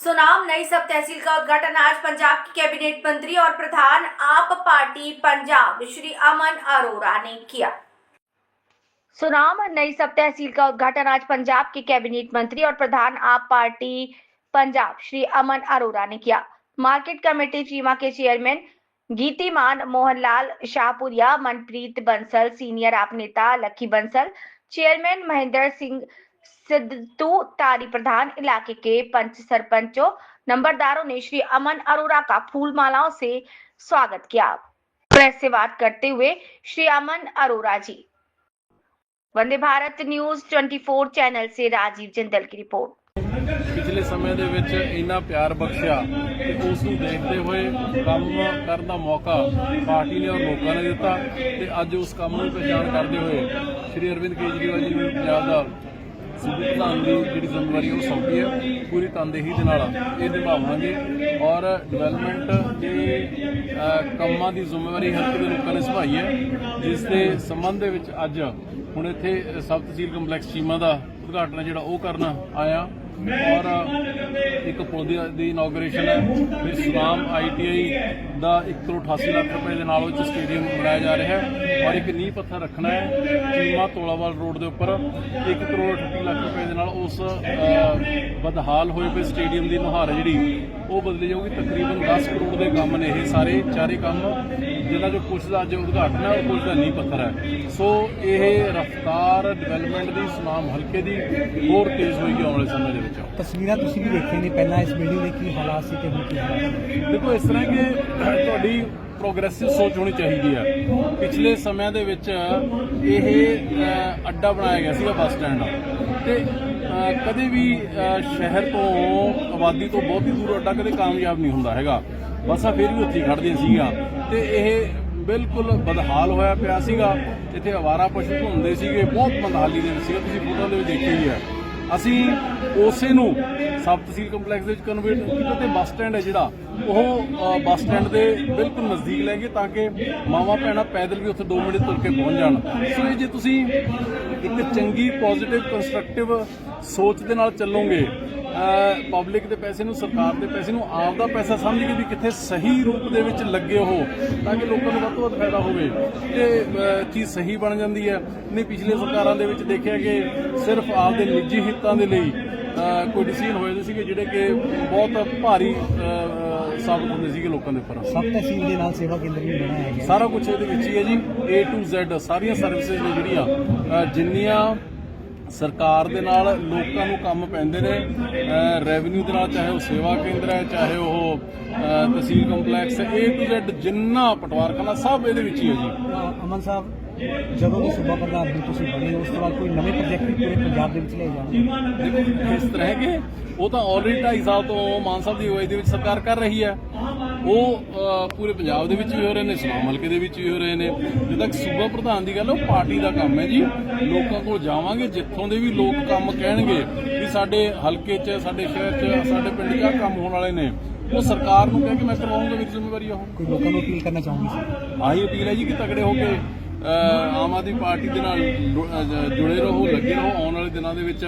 सुनाम नई सब तहसील का उद्घाटन आज पंजाब की कैबिनेट मंत्री और प्रधान आप पार्टी पंजाब, श्री अमन अरोड़ा ने किया। सुनाम नई सब तहसील का उद्घाटन आज पंजाब के कैबिनेट मंत्री और प्रधान आप पार्टी पंजाब, श्री अमन अरोरा ने किया। मार्केट कमेटी चीमा के चेयरमैन गीतिमान मोहनलाल शाहपुरिया, मनप्रीत बंसल, सीनियर आप नेता लक्की बंसल, चेयरमैन महेंद्र सिंह सिद्धू तारी प्रधान इलाके के पंच सरपंचों नंबरदारों ने श्री अमन अरोड़ा का फूल मालाओं से स्वागत किया प्रेस से बात करते हुए श्री अमन अरोड़ा जी वंदे भारत न्यूज 24 चैनल से राजीव जिंदल की रिपोर्ट ਪਿਛਲੇ ਸਮੇਂ ਦੇ ਵਿੱਚ ਇੰਨਾ ਪਿਆਰ ਬਖਸ਼ਿਆ ਤੇ ਉਸ ਨੂੰ ਦੇਖਦੇ ਹੋਏ ਕੰਮ ਕਰਨ ਦਾ ਮੌਕਾ ਪਾਰਟੀ ਨੇ ਔਰ ਲੋਕਾਂ ਨੇ ਦਿੱਤਾ ਤੇ ਅੱਜ ਉਸ ਕੰਮ ਨੂੰ ਪਛਾਣ ਕਰਦੇ ਹੋਏ ਸ਼੍ਰੀ ਅਰਵਿੰਦ ਕੇਜਰੀਵਾਲ ਜੀ ਨੂੰ ਪੰਜਾਬ ਦਾ ਸੂਬਾ ਪ੍ਰਧਾਨ ਦੀ ਜਿਹੜੀ ਜ਼ਿੰਮੇਵਾਰੀ ਉਹ ਸੌਂਪੀ ਹੈ ਪੂਰੀ ਤਨਦੇਹੀ ਦੇ ਨਾਲ ਇਹ ਨਿਭਾਵਾਂਗੇ। ਔਰ ਡਿਵੈਲਪਮੈਂਟ ਦੇ ਕੰਮਾਂ ਦੀ ਜ਼ਿੰਮੇਵਾਰੀ ਹਰ ਦੇ ਲੋਕਾਂ ਨੇ ਸੰਭਾਈ ਹੈ ਜਿਸ ਦੇ ਸੰਬੰਧ ਦੇ ਵਿੱਚ ਅੱਜ ਹੁਣ ਇੱਥੇ ਸਬ ਤਹਿਸੀਲ ਕੰਪਲੈਕਸ ਚੀਮਾ ਦਾ ਉਦਘਾਟਨ ਹੈ ਜਿਹੜਾ ਉਹ ਕਰਨ ਆਇਆ। ਔਰ ਇੱਕ ਪੁਲ ਦੀ ਦੀ ਇਨੋਗ੍ਰੇਸ਼ਨ ਹੈ। ਫਿਰ ਸੁਨਾਮ ਆਈਟੀਆਈ ਦਾ 1 ਕਰੋੜ 88 ਲੱਖ ਰੁਪਏ ਦੇ ਨਾਲ ਉਹ 'ਚ ਸਟੇਡੀਅਮ ਬਣਾਇਆ ਜਾ ਰਿਹਾ ਹੈ ਔਰ ਇੱਕ ਨੀਂਹ ਪੱਥਰ ਰੱਖਣਾ ਹੈ ਚੀਮਾ ਤੋਲਾਵਾਲ ਰੋਡ ਦੇ ਉੱਪਰ। 1 ਕਰੋੜ 38 ਲੱਖ ਰੁਪਏ ਦੇ ਨਾਲ ਉਸ ਬਦਹਾਲ ਹੋਏ ਪਏ ਸਟੇਡੀਅਮ ਦੀ ਮੁਹਾਰ ਜਿਹੜੀ ਉਹ ਬਦਲੀ ਜਾਊਗੀ। ਤਕਰੀਬਨ 10 ਕਰੋੜ ਦੇ ਕੰਮ ਨੇ ਇਹ ਸਾਰੇ ਚਾਰੇ ਕੰਮ ਜਿਨ੍ਹਾਂ ਜੋ ਕੁਝ ਦਾ ਅੱਜ ਉਦਘਾਟਨ ਹੈ ਔਰ ਕੁਝ ਦਾ ਨੀਂਹ ਪੱਥਰ ਹੈ। ਸੋ ਇਹ ਰਫਤਾਰ ਡਿਵੈਲਪਮੈਂਟ ਦੀ ਸੁਨਾਮ ਹਲਕੇ ਦੀ ਹੋਰ ਤੇਜ਼ ਹੋਏਗੀ ਆਉਣ ਵਾਲੇ ਸਮੇਂ ਦੇ ਵਿੱਚ। ਤਸਵੀਰਾਂ ਤੁਸੀਂ ਵੀ ਦੇਖੀਆਂ ਨੇ ਪਹਿਲਾਂ ਇਸ ਬਿਲਡਿੰਗ ਦੇ ਕੀ ਹਾਲਾਤ ਸੀ ਤੇ ਹੁਣ ਕੀ ਹਾਲਾਤ ਦੇਖੋ ਇਸ ਤਰ੍ਹਾਂ ਕਿ ਤੁਹਾਡੀ ਪ੍ਰੋਗਰੈਸਿਵ ਸੋਚ ਹੋਣੀ ਚਾਹੀਦੀ ਹੈ। ਪਿਛਲੇ ਸਮਿਆਂ ਦੇ ਵਿੱਚ ਇਹ ਅੱਡਾ ਬਣਾਇਆ ਗਿਆ ਸੀਗਾ ਬੱਸ ਸਟੈਂਡ। ਤੇ ਕਦੇ ਵੀ ਸ਼ਹਿਰ ਤੋਂ, ਆਬਾਦੀ ਤੋਂ ਬਹੁਤੀ ਦੂਰ ਅੱਡਾ ਕਦੇ ਕਾਮਯਾਬ ਨਹੀਂ ਹੁੰਦਾ ਹੈਗਾ। ਬੱਸਾਂ ਫੇਰ ਵੀ ਉੱਥੇ ਹੀ ਖੜਦੀਆਂ ਸੀਗੀਆਂ ਤੇ ਇਹ ਬਿਲਕੁਲ ਬਦਹਾਲ ਹੋਇਆ ਪਿਆ ਸੀਗਾ। ਇੱਥੇ ਆਵਾਰਾ ਪਸ਼ੂ ਘੁੰਮਦੇ ਸੀਗੇ। ਬਹੁਤ ਮੰਦਹਾਲੀ ਦੇ ਵਿੱਚ ਸੀਗਾ। ਤੁਸੀਂ ਫੋਟੋ ਦੇ ਵਿੱਚ ਦੇਖਿਆ ਹੀ ਹੈ। ਅਸੀਂ ਉਸੇ ਨੂੰ ਸਬ ਤਹਿਸੀਲ ਕੰਪਲੈਕਸ ਦੇ ਵਿੱਚ ਕਨਵਰਟ ਕੀਤਾ ਤੇ ਬੱਸ ਸਟੈਂਡ ਹੈ ਜਿਹੜਾ, ਉਹ ਬੱਸ ਸਟੈਂਡ ਦੇ ਬਿਲਕੁਲ ਨਜ਼ਦੀਕ ਲੈ ਗਏ ਤਾਂ ਕਿ ਮਾਵਾਂ ਭੈਣਾਂ ਪੈਦਲ ਵੀ ਉੱਥੇ 2 ਮਿੰਟ ਤੁਰ ਕੇ ਪਹੁੰਚ ਜਾਣ। ਸੋ ਇਹ ਜੇ ਤੁਸੀਂ ਇੱਕ ਚੰਗੀ ਪੋਜ਼ਿਟਿਵ ਕੰਸਟਰਕਟਿਵ ਸੋਚ ਦੇ ਨਾਲ ਚੱਲੋਗੇ ਪਬਲਿਕ ਦੇ ਪੈਸੇ ਨੂੰ ਸਰਕਾਰ ਦੇ ਪੈਸੇ ਨੂੰ ਆਪ ਦਾ ਪੈਸਾ ਸਮਝ ਕੇ ਵੀ ਕਿੱਥੇ ਸਹੀ ਰੂਪ ਦੇ ਵਿੱਚ ਲੱਗੇ ਹੋ ਤਾਂ ਕਿ ਲੋਕਾਂ ਨੂੰ ਵੱਧ ਤੋਂ ਵੱਧ ਫਾਇਦਾ ਹੋਵੇ। ਤੇ ਚੀਜ਼ ਸਹੀ ਬਣ ਜਾਂਦੀ ਹੈ। ਨਹੀਂ ਪਿਛਲੇ ਸਰਕਾਰਾਂ ਦੇ ਵਿੱਚ ਦੇਖਿਆ ਕਿ ਸਿਰਫ ਆਪਦੇ ਨਿੱਜੀ ਹਿੱਤਾਂ ਦੇ ਲਈ ਕੋਈ ਡਿਸੀਜਨ ਹੋਏ ਦੇ ਸੀਗੇ ਜਿਹੜੇ ਕਿ ਬਹੁਤ ਭਾਰੀ ਸਾਬਤ ਹੁੰਦੇ ਸੀਗੇ ਲੋਕਾਂ ਦੇ ਉੱਪਰ। ਸਭ ਤਹਿਸੀਲ ਦੇ ਨਾਲ ਸੇਵਾ ਕੇਂਦਰ ਵੀ ਬਣਾਇਆ ਗਿਆ ਸਾਰਾ ਕੁਝ ਇਹਦੇ ਵਿੱਚ ਹੀ ਹੈ ਜੀ। A to Z ਸਾਰੀਆਂ ਸਰਵਿਸਿਜ਼ ਨੇ ਜਿਹੜੀਆਂ ਜਿੰਨੀਆਂ ਸਰਕਾਰ ਦੇ ਨਾਲ ਲੋਕਾਂ ਨੂੰ ਕੰਮ ਪੈਂਦੇ ਨੇ ਰੈਵਨਿਊ ਦੇ ਨਾਲ ਚਾਹੇ ਉਹ ਸੇਵਾ ਕੇਂਦਰ ਹੈ ਚਾਹੇ ਉਹ ਤਹਿਸੀਲ ਕੰਪਲੈਕਸ ਹੈ A to Z ਜਿੰਨਾ ਪਟਵਾਰਖਾਨਾ ਸਭ ਇਹਦੇ ਵਿੱਚ ਹੀ ਹੈ ਜੀ। ਅਮਨ ਸਾਹਿਬ ਜਦੋਂ ਵੀ ਸੂਬਾ ਪ੍ਰਧਾਨ ਤੁਸੀਂ ਬਣੇ ਉਸ ਤੋਂ ਬਾਅਦ ਕੋਈ ਨਵੇਂ ਪ੍ਰੋਜੈਕਟ ਪੂਰੇ ਪੰਜਾਬ ਦੇ ਵਿੱਚ ਜਾਣਗੇ? ਦੇਖੋ ਇਸ ਤਰ੍ਹਾਂ ਹੈ ਕਿ ਉਹ ਤਾਂ ਆਲਰੇਡੀ 2.5 ਸਾਲ ਤੋਂ ਮਾਨ ਸਾਹਿਬ ਦੀ ਅਗਵਾਈ ਦੇ ਵਿੱਚ ਸਰਕਾਰ ਕਰ ਰਹੀ ਹੈ। ਉਹ ਪੂਰੇ ਪੰਜਾਬ ਦੇ ਵਿੱਚ ਵੀ ਹੋ ਰਹੇ ਨੇ ਸੁਨਾਮ ਹਲਕੇ ਦੇ ਵਿੱਚ ਵੀ ਹੋ ਰਹੇ ਨੇ। ਜਦੋਂ ਤੱਕ ਸੂਬਾ ਪ੍ਰਧਾਨ ਦੀ ਗੱਲ ਉਹ ਪਾਰਟੀ ਦਾ ਕੰਮ ਹੈ ਜੀ। ਲੋਕਾਂ ਕੋਲ ਜਾਵਾਂਗੇ ਜਿੱਥੋਂ ਦੇ ਵੀ ਲੋਕ ਕੰਮ ਕਹਿਣਗੇ ਵੀ ਸਾਡੇ ਹਲਕੇ 'ਚ ਸਾਡੇ ਸ਼ਹਿਰ 'ਚ ਸਾਡੇ ਪਿੰਡ 'ਚ ਕੰਮ ਹੋਣ ਵਾਲੇ ਨੇ। ਉਹ ਸਰਕਾਰ ਨੂੰ ਕਹਿ ਕੇ ਮੈਂ ਕਰਵਾਉਂਗਾ ਮੇਰੀ ਜ਼ਿੰਮੇਵਾਰੀ ਆ ਉਹ। ਕੋਈ ਲੋਕਾਂ ਨੂੰ ਅਪੀਲ ਕਰਨਾ ਚਾਹੂੰਗੀ ਆਹੀ ਅਪੀਲ ਹੈ ਜੀ ਕਿ ਤਕੜੇ ਹੋ ਕੇ ਆਮ ਆਦਮੀ ਪਾਰਟੀ ਦੇ ਨਾਲ ਜੁੜੇ ਰਹੋ ਲੱਗੇ ਰਹੋ। ਆਉਣ ਵਾਲੇ ਦਿਨਾਂ ਦੇ ਵਿੱਚ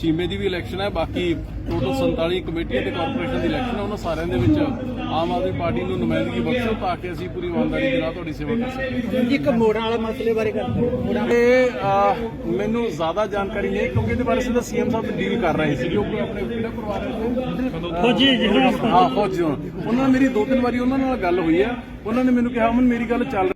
ਚੀਮੇ ਦੀ ਵੀ ਇਲੈਕਸ਼ਨ ਹੈ। ਬਾਕੀ ਟੋਟਲ 47 ਕਮੇਟੀਆਂ ਤੇ ਕਾਰਪੋਰੇਸ਼ਨ ਦੀ ਇਲੈਕਸ਼ਨ ਹੈ ਉਹਨਾਂ ਸਾਰਿਆਂ ਦੇ ਵਿੱਚ ਆਮ ਆਦਮੀ ਪਾਰਟੀ ਨੂੰ ਨੁਮਾਇੰਦਗੀ ਬਖਸ਼ੋ ਤਾਂ ਕਿ ਅਸੀਂ ਪੂਰੀ ਇਮਾਨਦਾਰੀ ਦੇ ਨਾਲ ਤੁਹਾਡੀ ਸੇਵਾ ਕਰ ਸਕੀਏ। ਇੱਕ ਮੋੜਾਂ ਵਾਲੇ ਮਸਲੇ ਬਾਰੇ ਮੋੜਾਂ ਇਹ ਮੈਨੂੰ ਜ਼ਿਆਦਾ ਜਾਣਕਾਰੀ ਨਹੀਂ ਕਿਉਂਕਿ ਇਹਦੇ ਬਾਰੇ ਸਿੱਧਾ ਸੀਐਮ ਸਾਹਿਬ ਡੀਲ ਕਰ ਰਹੇ ਸੀ। ਉਹ ਕੋਈ ਆਪਣੇ ਕਿਹੜਾ ਪਰਿਵਾਰ ਦੇ ਫੌਜੀ ਹਾਂ ਫੌਜੀ ਉਹਨਾਂ ਮੇਰੀ ਦੋ ਤਿੰਨ ਵਾਰੀ ਉਹਨਾਂ ਨਾਲ ਗੱਲ ਹੋਈ ਹੈ। ਉਹਨਾਂ ਨੇ ਮੈਨੂੰ ਕਿਹਾ ਅਮਨ ਮੇਰੀ ਗੱਲ ਚੱਲ